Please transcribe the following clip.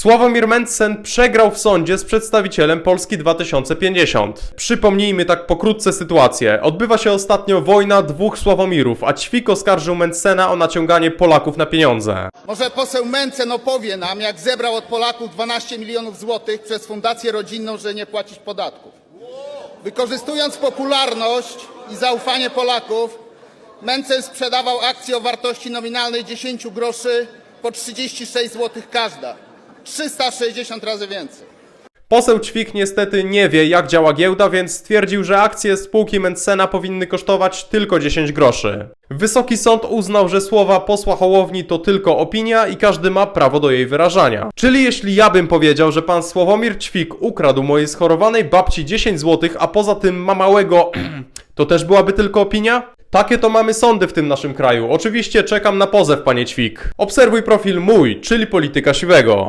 Sławomir Mencen przegrał w sądzie z przedstawicielem Polski 2050. Przypomnijmy tak pokrótce sytuację. Odbywa się ostatnio wojna dwóch Sławomirów, a Ćwik oskarżył Mencena o naciąganie Polaków na pieniądze. Może poseł Mencen opowie nam, jak zebrał od Polaków 12 milionów złotych przez Fundację Rodzinną, że nie płacić podatków. Wykorzystując popularność i zaufanie Polaków, Mencen sprzedawał akcje o wartości nominalnej 10 groszy po 36 zł każda. 360 razy więcej. Poseł Ćwik niestety nie wie, jak działa giełda, więc stwierdził, że akcje spółki Mencena powinny kosztować tylko 10 groszy. Wysoki sąd uznał, że słowa posła Hołowni to tylko opinia i każdy ma prawo do jej wyrażania. Czyli jeśli ja bym powiedział, że pan Sławomir Ćwik ukradł mojej schorowanej babci 10 zł, a poza tym ma małego, to też byłaby tylko opinia? Takie to mamy sądy w tym naszym kraju. Oczywiście czekam na pozew, panie Ćwik. Obserwuj profil mój, czyli polityka siwego.